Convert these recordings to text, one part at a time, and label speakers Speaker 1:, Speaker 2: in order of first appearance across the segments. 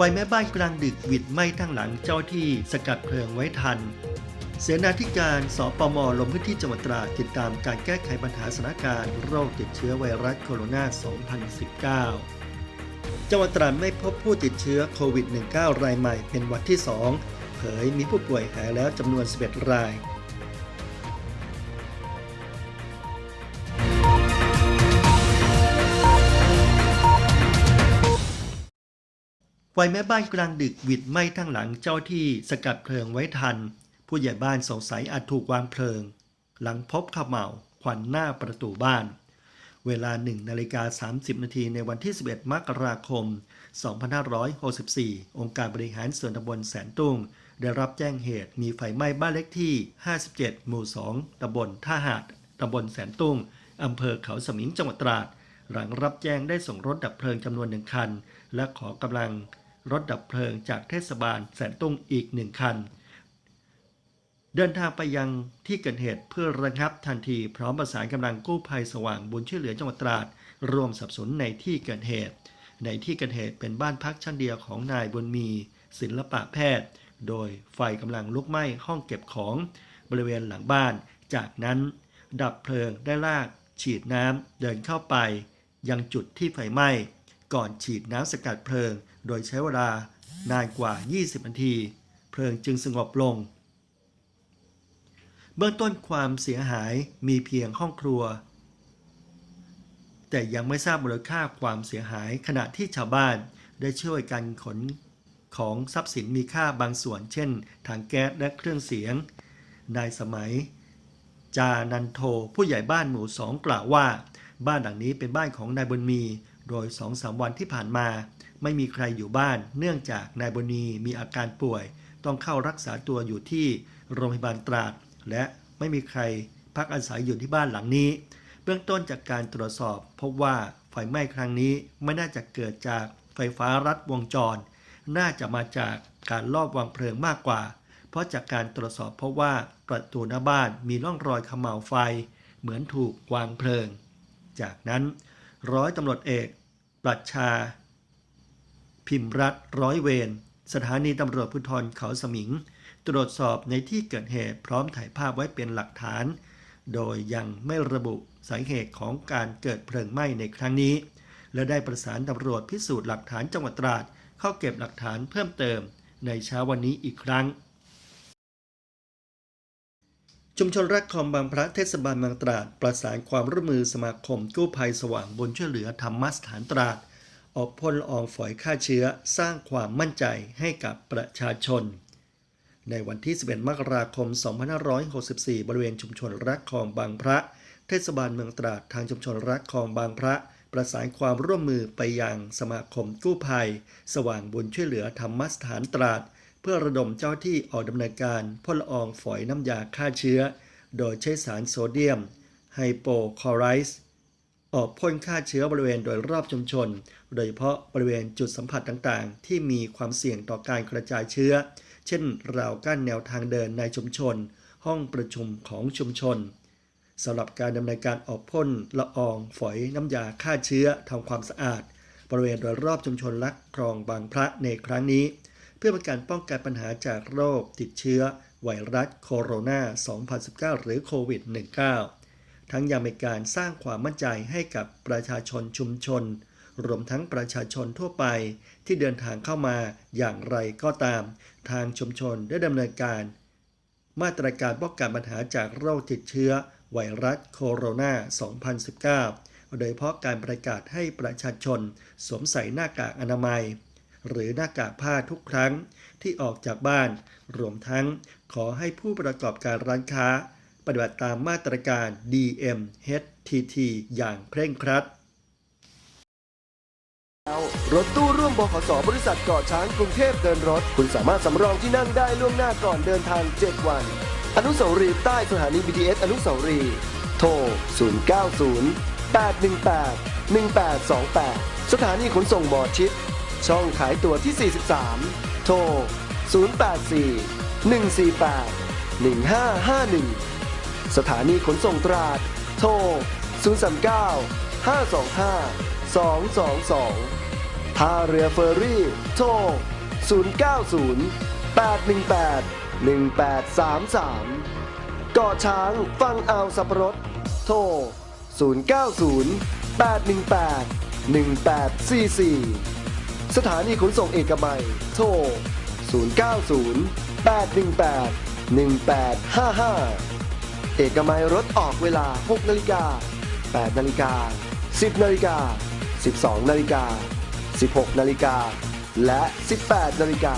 Speaker 1: ไฟแม่บ้านกลางดึกวิดไหม้ทั้งหลังเจ้าที่สกัดเพลิงไว้ทัน เสนาธิการสปมลงพื้นที่จังหวัดตราดติดตามการแก้ไขปัญหาสถานการณ์โรคติดเชื้อไวรัสโคโรนา 2019 จังหวัดตราดไม่พบผู้ติดเชื้อโควิด -19 รายใหม่เป็นวันที่ 2 เผยมีผู้ป่วยหายแล้วจำนวน 11 ราย ไฟแม่บ้านกลางดึกวิดไหม้ทั้งหลังเจ้าที่สกัดเพลิงไว้ทัน ผู้ใหญ่บ้านสงสัยอาจถูกวางเพลิง หลังพบขมเหลาควันหน้าประตูบ้าน เวลา1นาฬิกา30 นาทีในวันที่ 11 มกราคม 2564 องค์การบริหารส่วนตำบลแสนตุ้ง ได้รับแจ้งเหตุมีไฟไหม้บ้านเล็กที่ 57 หมู่ 2ตำบลท่าหาดตำบลแสนตุ้งอำเภอเขาสมิงจังหวัดตราด หลังรับแจ้งได้ส่งรถดับเพลิงจำนวนหนึ่งคัน และขอกำลัง รถดับเพลิงจากเทศบาลแสนตุ้งอีกหนึ่งคัน เดินทางไปยังที่เกิดเหตุเพื่อระงับทันทีพร้อมประสานกำลังกู้ภัยสว่างบุญช่วยเหลือจังหวัดตราดรวมสับสนในที่เกิดเหตุ ในที่เกิดเหตุเป็นบ้านพักชั้นเดียวของนายบุญมี ศิลปะแพทย์ โดยไฟกำลังลุกไหม้ห้องเก็บของบริเวณหลังบ้าน จากนั้นดับเพลิงได้ลาก ฉีดน้ำเดินเข้าไป ยังจุดที่ไฟไหม้ ก่อนฉีดน้ำสกัดเพลิง โดยใช้เวลานานกว่า 20 นาที เพลิงจึงสงบลง เบื้องต้นความเสียหายมีเพียงห้องครัว แต่ยังไม่ทราบมูลค่าความเสียหายขณะที่ชาวบ้านได้ช่วยกันขนของทรัพย์สินมีค่าบางส่วน เช่นถังแก๊สและเครื่องเสียง นายสมัย จานันโทผู้ใหญ่บ้านหมู่สองกล่าวว่า บ้านหลังนี้เป็นบ้านของนายบุญมี โดยสองสามวันที่ผ่านมา ไม่มีใครอยู่บ้าน เนื่องจากนายบุญีมีอาการป่วย ต้องเข้ารักษาตัวอยู่ที่โรงพยาบาลตราด และไม่มีใครพักอาศัยอยู่ที่บ้านหลังนี้ เบื้องต้นจากการตรวจสอบ พบว่าไฟไหม้ครั้งนี้ไม่น่าจะเกิดจากไฟฟ้ารัดวงจร น่าจะมาจากการลอบวางเพลิงมากกว่า เพราะจากการตรวจสอบพบว่าประตูหน้าบ้านมีร่องรอยเขม่าวไฟ เหมือนถูกวางเพลิง จากนั้นร้อยตำรวจเอก ปรัชชา พิมรัฐร้อยเวรสถานีตำรวจภูธรเขาสมิง ตรวจสอบในที่เกิดเหตุพร้อมถ่ายภาพไว้เป็นหลักฐาน โดยยังไม่ระบุสาเหตุของการเกิดเพลิงไหม้ในครั้งนี้ และได้ประสานตำรวจพิสูจน์หลักฐานจังหวัดตราด เข้าเก็บหลักฐานเพิ่มเติมในเช้าวันนี้อีกครั้ง ชุมชนรักคอมบางพระเทศบาลเมืองตราด ประสานความร่วมมือสมาคมกู้ภัยสว่างบุญช่วยเหลือธรรมสถานตราด ออกพ่นละอองฝอยฆ่าเชื้อสร้างความมั่นใจให้กับประชาชน ในวันที่ 11 มกราคม 2564 บริเวณชุมชนรักคลองบางพระ เทศบาลเมืองตราดทางชุมชนรักคลองบางพระ ประสานความร่วมมือไปยังสมาคมกู้ภัย สว่างบุญช่วยเหลือธรรมสถานตราด เพื่อระดมเจ้าที่ออกดำเนินการพ่นละอองฝอยน้ำยาฆ่าเชื้อ โดยใช้สารโซเดียมไฮโปคลอไรด์ ออกพ่นฆ่าเชื้อบริเวณโดยรอบชุมชน โดยเฉพาะบริเวณจุดสัมผัสต่างๆ ที่มีความเสี่ยงต่อการกระจายเชื้อ เช่น ราวกั้นแนวทางเดินในชุมชน ห้องประชุมของชุมชนสำหรับการดำเนินการออกพ่นละอองฝอยน้ำยาฆ่าเชื้อทำความสะอาด บริเวณโดยรอบชุมชนลักคลองบางพระในครั้งนี้ เพื่อเป็นการป้องกันปัญหาจากโรคติดเชื้อไวรัสโคโรนา 2019 หรือโควิด -19 ทั้งยังเป็นการสร้างความมั่นใจให้กับประชาชนชุมชน รวมทั้งประชาชนทั่วไปที่เดินทางเข้ามาอย่างไรก็ตาม ทางชุมชนได้ดำเนินการ มาตรการป้องกันปัญหาจากโรคติดเชื้อ ไวรัสโคโรนา 2019 โดยเฉพาะการประกาศให้ประชาชน สวมใส่หน้ากากอนามัย หรือหน้ากากผ้าทุกครั้งที่ออกจากบ้าน รวมทั้งขอให้ผู้ประกอบการร้านค้า ปฏิบัติตามมาตรการ DMHTT อย่างเคร่งครัด
Speaker 2: รถตู้ร่วมบขสบริษัทเกาะช้างกรุงเทพเดินรถ คุณสามารถสำรองที่นั่งได้ล่วงหน้าก่อนเดินทาง 7 วัน อนุสาวรีย์ใต้สถานี BTS อนุสาวรีย์โทร 090 818 1828 สถานีขนส่งหมอชิด ช่องขายตั๋วที่ 43 โทร 084 148 1551 สถานีขนส่งตราด โทร 039 525 222 ท่าเรือเฟอร์รี่ โทร 090 818 1833กาะช้างฟังอาวสับปะรด โทร 090 818 1844 สถานีขนส่งเอกมัย โทร 090 818 1855 เอกมัยรถออกเวลา 6นาฬิกา8นาฬิกา 10นาฬิกา 12นาฬิกา 16นาฬิกา และ 18นาฬิกา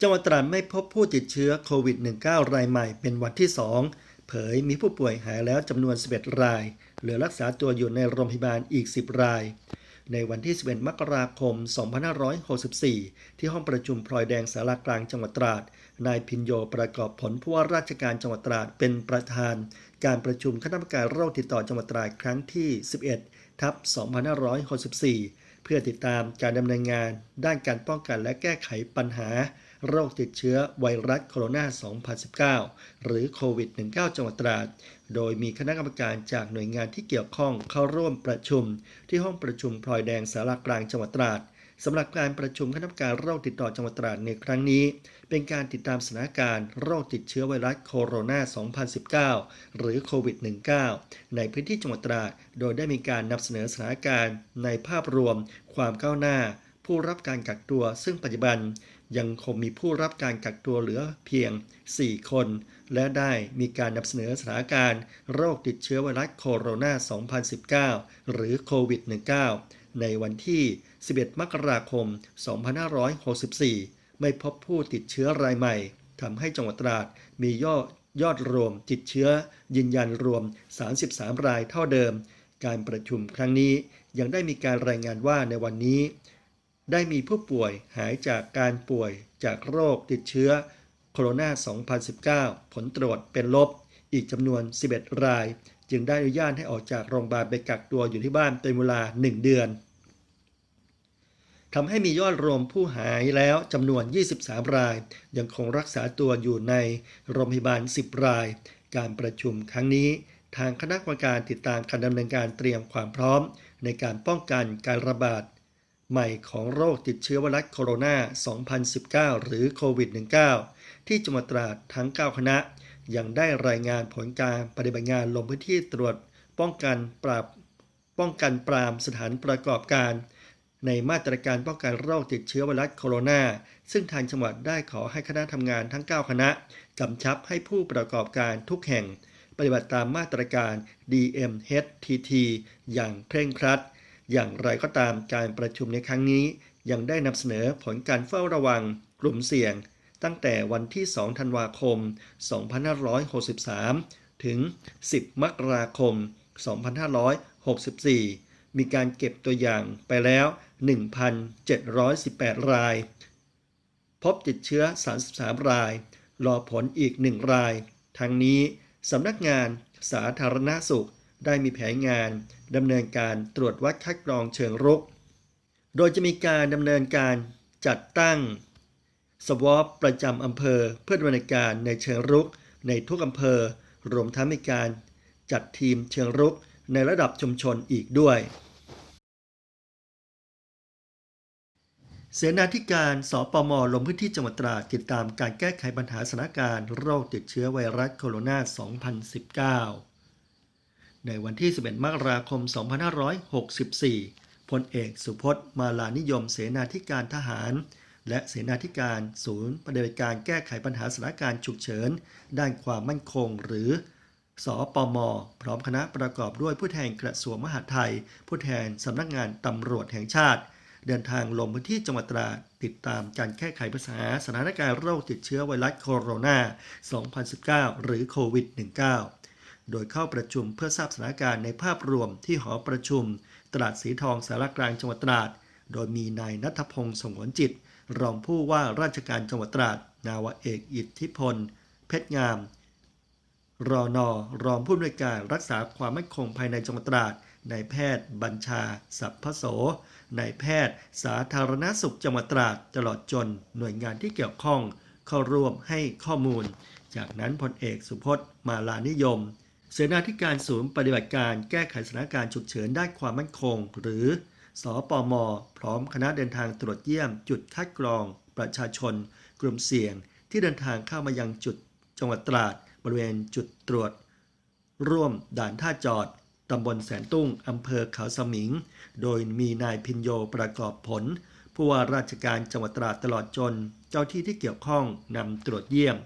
Speaker 1: จังหวัดตราดไม่พบผู้ติดเชื้อโควิด -19 รายใหม่เป็นวันที่ 2 เผยมีผู้ป่วยหายแล้วจำนวน 11 ราย เหลือรักษาตัวอยู่ในโรงพยาบาลอีก 10 ราย ในวันที่ 11 มกราคม 2564 ที่ห้องประชุมพลอยแดงสารากลางจังหวัดตราด นายพินโยประกอบผลผู้ว่าราชการจังหวัดตราดเป็นประธาน การประชุมคณะกรรมการโรคติดต่อจังหวัดตราดครั้งที่ 11 ทับ 2564 เพื่อติดตามการดำเนินงาน ด้านการป้องกันและแก้ไขปัญหา โรคติดเชื้อไวรัสโคโรนา 2019 หรือโควิด -19 จังหวัดตราด โดยมีคณะกรรมการจากหน่วยงานที่เกี่ยวข้องเข้าร่วมประชุม ที่ห้องประชุมพลอยแดงสารากลางจังหวัดตราด สำหรับการประชุมคณะกรรมการโรคติดต่อจังหวัดตราดในครั้งนี้ เป็นการติดตามสถานการณ์โรคติดเชื้อไวรัสโคโรนา 2019 หรือโควิด -19 ในพื้นที่จังหวัดตราด โดยได้มีการนำเสนอสถานการณ์ในภาพรวม ความก้าวหน้า ผู้รับการกักตัวซึ่งปัจจุบันยังคงมีผู้รับการกักตัวเหลือเพียง 4 คน และได้มีการนำเสนอสถานการณ์โรคติดเชื้อไวรัสโคโรนา 2019 หรือโควิด -19 ในวันที่ 11 มกราคม 2564 ไม่พบผู้ติดเชื้อรายใหม่ทำให้จังหวัดตราดมียอดยอดรวมติดเชื้อยืนยันรวม 33 รายเท่าเดิม การประชุมครั้งนี้ยังได้มีการรายงานว่าในวันนี้ ได้มีผู้ป่วยหายจากการป่วยจากโรคติดเชื้อโคโรนา 2019 ผลตรวจเป็นลบ อีกจำนวน 11 ราย จึงได้อนุญาตให้ออกจากโรงพยาบาลไปกักตัวอยู่ที่บ้านเป็นเวลา 1 เดือน ทำให้มียอดรวมผู้หายแล้วจำนวน 23 ราย ยังคงรักษาตัวอยู่ในโรงพยาบาล 10 ราย การประชุมครั้งนี้ ทางคณะกรรมการติดตามการดำเนินการเตรียมความพร้อม ในการป้องกันการระบาดใหม่ของโรคติดเชื้อไวรัสโคโรนา 2019 หรือโควิด -19 ที่จังหวัดตราดทั้ง 9 คณะ ยังได้รายงานผลการปฏิบัติงานลงพื้นที่ตรวจป้องกันปราบป้องกันปรามสถานประกอบการ ในมาตรการป้องกันโรคติดเชื้อไวรัสโคโรนา ซึ่งทางจังหวัดได้ขอให้คณะทำงานทั้ง 9 คณะ กำชับให้ผู้ประกอบการทุกแห่ง ปฏิบัติตามมาตรการ DMHTT อย่างเคร่งครัด อย่างไรก็ตามการประชุมในครั้งนี้ ยังได้นำเสนอผลการเฝ้าระวัง กลุ่มเสี่ยง ตั้งแต่วันที่ 2 ธันวาคม 2563 ถึง 10 มกราคม 2564 มีการเก็บตัวอย่างไปแล้ว 1,718 ราย พบติดเชื้อ 33 ราย รอผลอีก 1 ราย ทั้งนี้สำนักงานสาธารณสุขได้มีแผนงานดำเนินการตรวจวัดคัดกรองเชิงรุก โดยจะมีการดำเนินการจัดตั้งสวอปประจำอำเภอเพื่อดำเนินการในเชิงรุกในทุกอำเภอ รวมทั้งมีการจัดทีมเชิงรุก ในระดับชุมชนอีกด้วย เสนาธิการสปมลงพื้นที่จังหวัดตราดติดตามการแก้ไขปัญหาสถานการณ์โรคติดเชื้อไวรัสโคโรนา 2019 ในวันที่ 11 มกราคม 2564พลเอกสุพจน์มาลานิยม เสนาธิการทหารและเสนาธิการศูนย์ปฏิบัติการแก้ไขปัญหาสถานการณ์ฉุกเฉิน ด้านความมั่นคงหรือ สปม พร้อมคณะประกอบด้วยผู้แทนกระทรวงมหาดไทย ผู้แทนสำนักงานตำรวจแห่งชาติ เดินทางลงพื้นที่จังหวัดตราดติดตามการแก้ไขปัญหาสถานการณ์โรคติดเชื้อไวรัสโคโรนา 2019 หรือโควิด -19 โดยเข้าประชุมเพื่อทราบสถานการณ์ในภาพรวมที่หอประชุม ตลาดสีทองสารกลางจังหวัดตราด โดยมีนายนัทพงศ์สงวนจิต รองผู้ว่าราชการจังหวัดตราด นาวเอกอิทธิพล เพชรงาม รอนอรองผู้อำนวยการรักษาความมั่นคงภายในจังหวัดตราดนายแพทย์บัญชา สัพพโสนายแพทย์ สาธารณสุขจังหวัดตราดตลอดจนหน่วยงานที่เกี่ยวข้องเข้าร่วมให้ข้อมูล จากนั้นพลเอกสุพจน์มาลานิยม เสนาธิการศูนย์ปฏิบัติการแก้ไขสถานการณ์ฉุกเฉินด้านความมั่นคง หรือสอปมพร้อมคณะเดินทางตรวจเยี่ยม จุดคัดกรอง ประชาชน กลุ่มเสี่ยง ที่เดินทางเข้ามายังจุดจังหวัดตราด บริเวณจุดตรวจ ร่วมด่านท่าจอดตำบลแสนตุ้งอำเภอเขาสมิง โดยมีนายพินโยประกอบผล ผู้ว่าราชการจังหวัดตราดตลอดจน เจ้าที่ที่เกี่ยวข้องนำตรวจเยี่ยม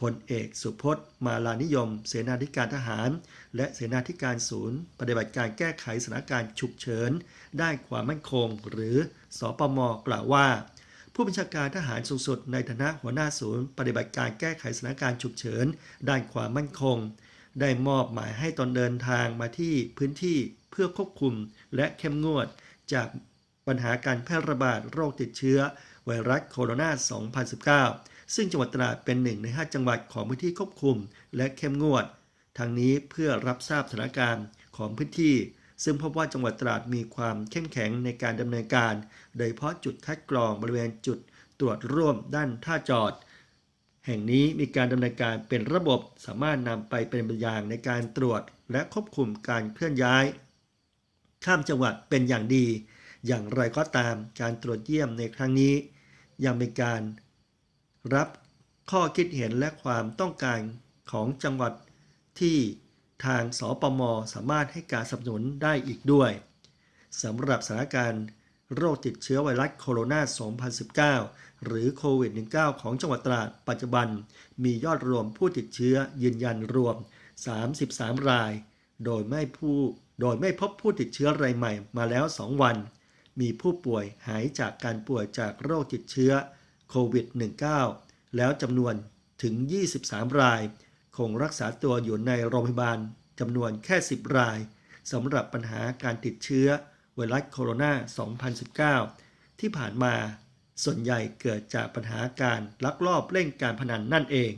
Speaker 1: พลเอกสุพจน์ มาลานิยม เสนาธิการทหาร และเสนาธิการศูนย์ ปฏิบัติการแก้ไขสถานการณ์ฉุกเฉิน ได้ความมั่นคง หรือสอปมกล่าวว่า ผู้บัญชาการทหารสูงสุดในฐานะหัวหน้าศูนย์ ปฏิบัติการแก้ไขสถานการณ์ฉุกเฉิน ด้านความมั่นคง ได้มอบหมายให้ตนเดินทางมาที่พื้นที่เพื่อควบคุมและเข้มงวด จากปัญหาการแพร่ระบาดโรคติดเชื้อ ไวรัสโคโรนา 2019 ซึ่งจังหวัดตราดเป็นหนึ่งใน 5 จังหวัดของพื้นที่ควบคุม และเข้มงวดทางนี้เพื่อรับทราบสถานการณ์ของพื้นที่ ซึ่งพบว่าจังหวัดตราดมีความเข้มแข็งในการดำเนินการ โดยเฉพาะจุดคัดกรองบริเวณจุดตรวจร่วมด้านท่าจอด แห่งนี้มีการดำเนินการเป็นระบบสามารถนำไปเป็นแบบอย่างในการตรวจและควบคุมการเคลื่อนย้าย ข้ามจังหวัดเป็นอย่างดี อย่างไรก็ตามการตรวจเยี่ยมในครั้งนี้ ยังเป็นการรับข้อคิดเห็นและความต้องการของจังหวัดที่ ทางสปมสามารถให้การสนับสนุนได้อีกด้วยสำหรับสถานการณ์โรคติดเชื้อไวรัสโคโรนา 2019 หรือโควิด -19 ของจังหวัดตราดปัจจุบัน มียอดรวมผู้ติดเชื้อยืนยันรวม 33 ราย โดยไม่ผู้โดยไม่พบผู้ติดเชื้อรายใหม่มาแล้ว 2 วัน มีผู้ป่วยหายจากการป่วยจากโรคติดเชื้อโควิด -19 แล้วจำนวนถึง 23 ราย คงรักษาตัวอยู่ในโรงพยาบาลจำนวนแค่ 10 รายสำหรับปัญหาการติดเชื้อไวรัสโคโรนา 2019 ที่ผ่านมาส่วนใหญ่เกิดจากปัญหาการลักลอบเล่นการพนันนั่นเอง